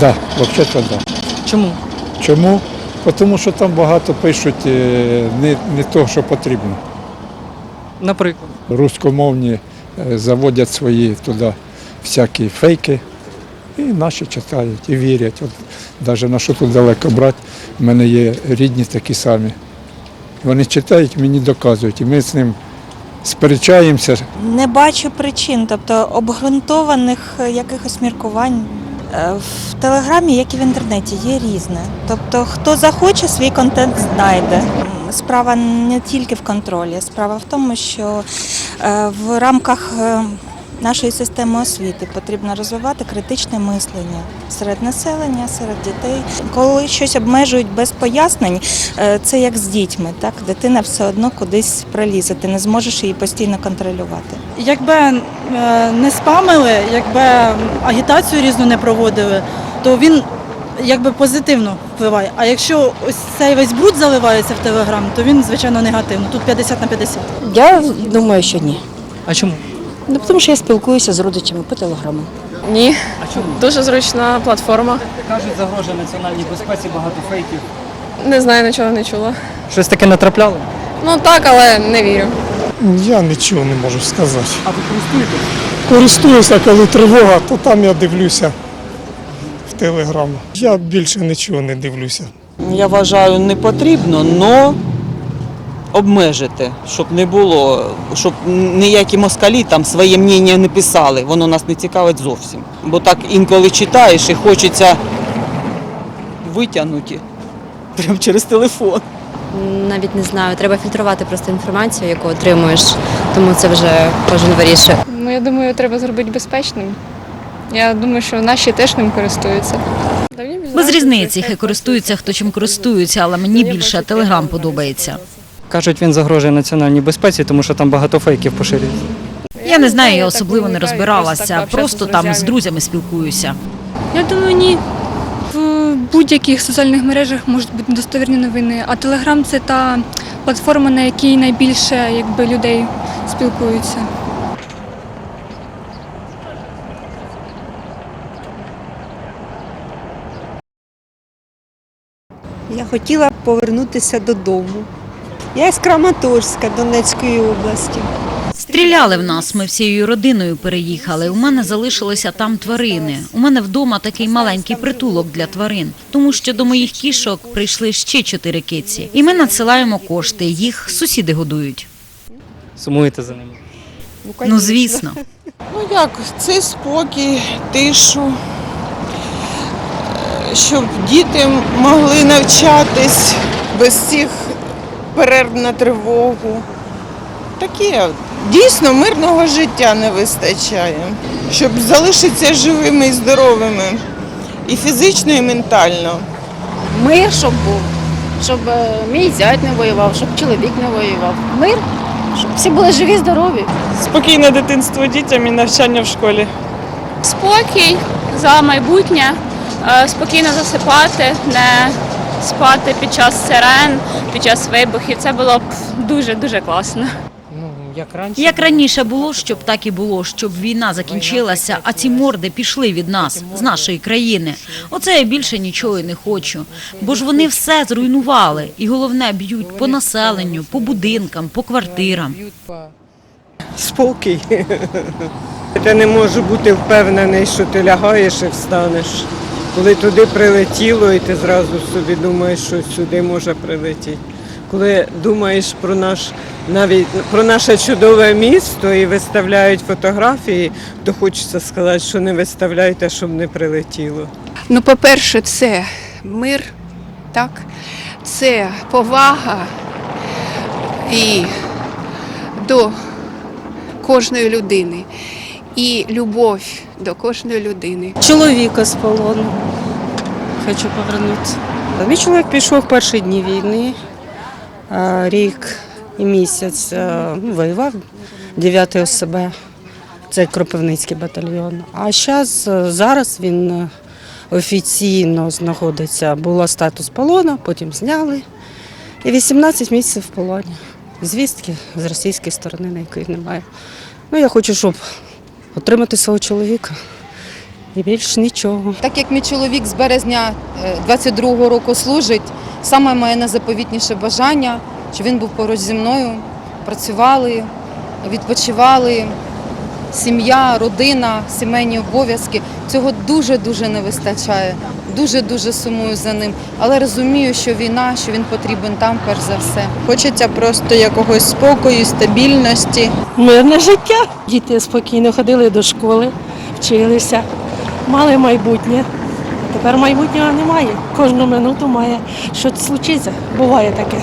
Да, взагалі да. Чому? Чому? Тому що там багато пишуть е, не, не того, що потрібно. Наприклад. Руськомовні е, заводять свої туди всякі фейки, і наші читають і вірять. От, навіть на що тут далеко брати, в мене є рідні такі самі. Вони читають, мені доказують, і ми з ним сперечаємося. Не бачу причин, тобто обґрунтованих е, якихось міркувань. Е, В телеграмі, як і в інтернеті, є різне. Тобто, хто захоче, свій контент знайде. Справа не тільки в контролі, справа в тому, що е, в рамках е, нашої системи освіти потрібно розвивати критичне мислення серед населення, серед дітей. Коли щось обмежують без пояснень, е, це як з дітьми. Так дитина все одно кудись пролізе. Ти не зможеш її постійно контролювати. Якби е, не спамили, якби агітацію різну не проводили, то він якби позитивно впливає. А якщо ось цей весь бруд заливається в телеграм, то він звичайно негативно. Тут 50 на 50. Я думаю, що ні. А чому? Ну, тому що я спілкуюся з родичами по телеграму. Ні, А чому? дуже зручна платформа. Кажуть, загрожує національній безпеці, багато фейків. Не знаю, нічого не чула. Щось таке натрапляли? Ну так, але не вірю. Я нічого не можу сказати. А ви користуєтесь? Користуюся, коли тривога, то там я дивлюся в телеграм. Я більше нічого не дивлюся. Я вважаю, не потрібно, але обмежити, щоб не було, щоб ніякі москалі там своє мнення не писали. Воно нас не цікавить зовсім. Бо так інколи читаєш і хочеться витягнути прямо через телефон. Навіть не знаю, треба фільтрувати просто інформацію, яку отримуєш, тому це вже кожен вирішує. Ну, я думаю, треба зробити безпечним. Я думаю, що наші теж ним користуються. Без різниці, хай користуються, хто чим користується, але мені більше телеграм подобається. Кажуть, він загрожує національній безпеці, тому що там багато фейків поширюється. Я не знаю, я особливо не розбиралася, просто там з друзями спілкуюся. Я думаю, ні. В будь-яких соціальних мережах можуть бути достовірні новини, а Телеграм це та платформа, на якій найбільше якби, людей спілкуються. Я хотіла повернутися додому. Я з Краматорська Донецької області. Стріляли в нас. Ми всією родиною переїхали. У мене залишилися там тварини. У мене вдома такий маленький притулок для тварин, тому що до моїх кішок прийшли ще чотири киці, і ми надсилаємо кошти. Їх сусіди годують. Сумуєте за ними. Ну звісно. Ну як, це спокій, тишу, е, щоб діти могли навчатись без цих перерв на тривогу. Таке дійсно мирного життя не вистачає, щоб залишитися живими і здоровими і фізично, і ментально. Мир, щоб був, щоб е, мій зять не воював, щоб чоловік не воював. Мир, щоб всі були живі, здорові. Спокійне дитинство дітям і навчання в школі. Спокій за майбутнє, е, спокійно засипати, не спати під час сирен, під час вибухів. Це було б дуже-дуже класно. Ну, як раніше. Як раніше було, щоб так і було, щоб війна закінчилася, а ці морди пішли від нас, з нашої країни. Оце я більше нічого і не хочу. Бо ж вони все зруйнували. І головне, б'ють по населенню, по будинкам, по квартирам. Спокій. Ти не можеш бути впевнений, що ти лягаєш і встанеш. Коли туди прилетіло, і ти зразу собі думаєш, що сюди може прилетіти. Коли думаєш про наш навіть про наше чудове місто і виставляють фотографії, то хочеться сказати, що не виставляйте, щоб не прилетіло. Ну, по-перше, це мир, так? це повага і до кожної людини, і любов до кожної людини. Чоловіка з полону. Хочу повернутися. Мій чоловік пішов в перші дні війни, рік і місяць ну, воював 9 ОСБ. Це Кропивницький батальйон. А зараз, зараз він офіційно знаходиться, було статус полону, потім зняли. І 18 місяців в полоні. Звістки з російської сторони, на якої немає. Ну, я хочу, щоб отримати свого чоловіка І більш нічого. Так як мій чоловік з березня е, 22-го року служить, саме моє найзаповітніше бажання, щоб він був поруч зі мною, працювали, відпочивали, сім'я, родина, сімейні обов'язки. Цього дуже-дуже не вистачає. Дуже-дуже сумую за ним. Але розумію, що війна, що він потрібен там, перш за все. Хочеться просто якогось спокою, стабільності. Мирне життя. Діти спокійно ходили до школи, вчилися, мали майбутнє. Тепер майбутнього немає. Кожну минуту має щось случитися. Буває таке.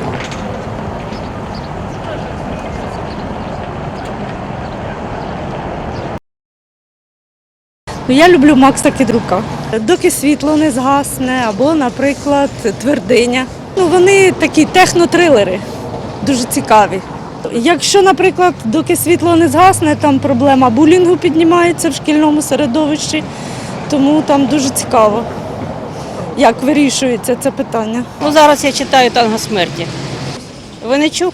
Я люблю Макса Кідрука. Доки світло не згасне, або, наприклад, твердиня. Ну, вони такі технотрилери, дуже цікаві. Якщо, наприклад, доки світло не згасне, там проблема булінгу піднімається в шкільному середовищі, тому там дуже цікаво, як вирішується це питання. Ну зараз я читаю танго смерті. Винничук.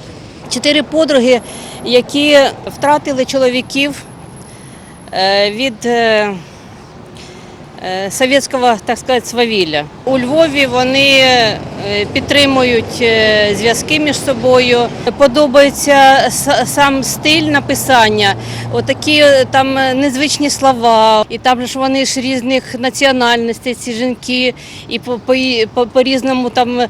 Чотири подруги, які втратили чоловіків е, від е, совєтського, так сказати, свавілля. У Львові вони е, підтримують е, зв'язки між собою. Подобається сам стиль написання, отакі е, там е, незвичні слова. І там ж вони ж різних національностей, ці жінки, і по, по, по, по-різному там е,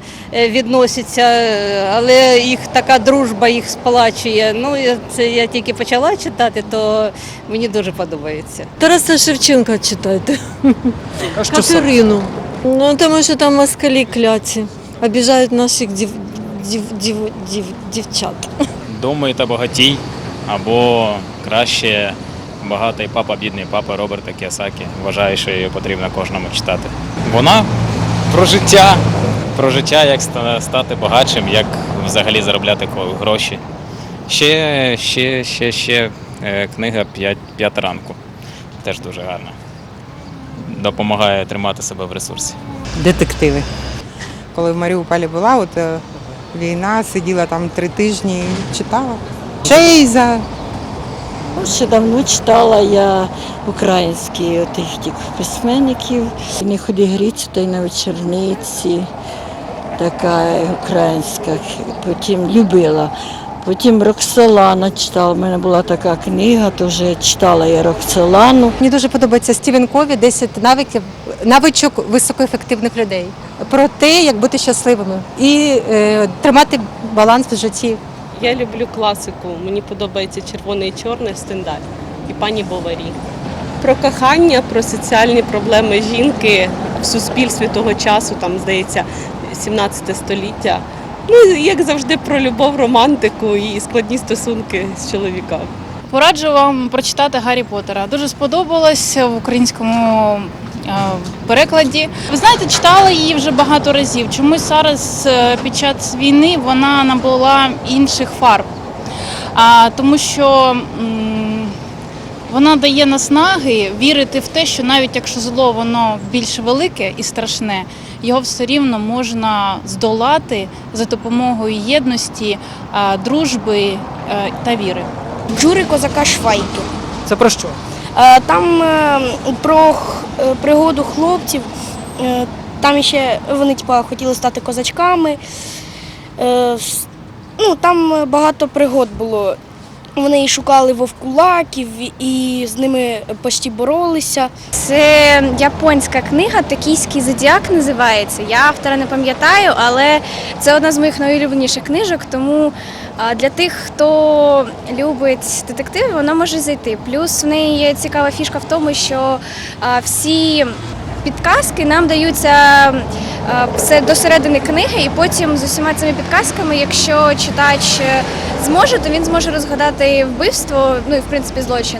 відносяться, е, але їх така дружба їх сплачує. Ну, це я тільки почала читати, то мені дуже подобається. Тараса Шевченка читайте. А що саме? Катерину. Ну, тому що там москалі кляті. Обіжають наших дів, дів, дів, дів, дівчат. Думаєте багатій або краще багатий папа, бідний папа Роберта Кіосакі. Вважаю, що її потрібно кожному читати. Вона про життя, про життя, як стати багатшим, як взагалі заробляти гроші. Ще, ще, ще, ще е, книга «П'ять- п'ята ранку. Теж дуже гарна. Допомагає тримати себе в ресурсі. Детективи. Коли в Маріуполі була, от е, війна, сиділа там три тижні і читала. Чейза, Ще давно читала я українські тих письменників. Не ході гріці, та й на вечорниці. Така українська. Потім любила. Потім Роксолана читала. У мене була така книга, теж я читала я Роксолану. Мені дуже подобається Стівен Кові 10 навиків навичок високоефективних людей про те, як бути щасливими і е, тримати баланс в житті. Я люблю класику. Мені подобається червоне і чорне стендаль і пані Боварі. Про кохання, про соціальні проблеми жінки в суспільстві того часу, там здається, 17 століття. Ну, як завжди, про любов, романтику і складні стосунки з чоловіками. Пораджу вам прочитати Гаррі Поттера. Дуже сподобалось в українському е, перекладі. Ви знаєте, читала її вже багато разів. Чомусь зараз е, під час війни вона набула інших фарб. Тому що вона дає наснаги вірити в те, що навіть якщо зло воно більш велике і страшне, його все рівно можна здолати за допомогою єдності, дружби е, та віри. Джури козака Швайки. Це про що? Е, Там е, про е, пригоду хлопців. Е, Там ще вони типа, хотіли стати козачками. Е, Ну, там е, багато пригод було. Вони шукали вовкулаків, і з ними почти боролися. Це японська книга, Токійський зодіак називається. Я автора не пам'ятаю, але це одна з моїх найулюбленіших книжок, тому для тих, хто любить детективи, вона може зайти. Плюс в неї є цікава фішка в тому, що всі підказки нам даються все до середини книги, і потім з усіма цими підказками, якщо читач е, зможе, то він зможе розгадати вбивство, ну і в принципі злочин.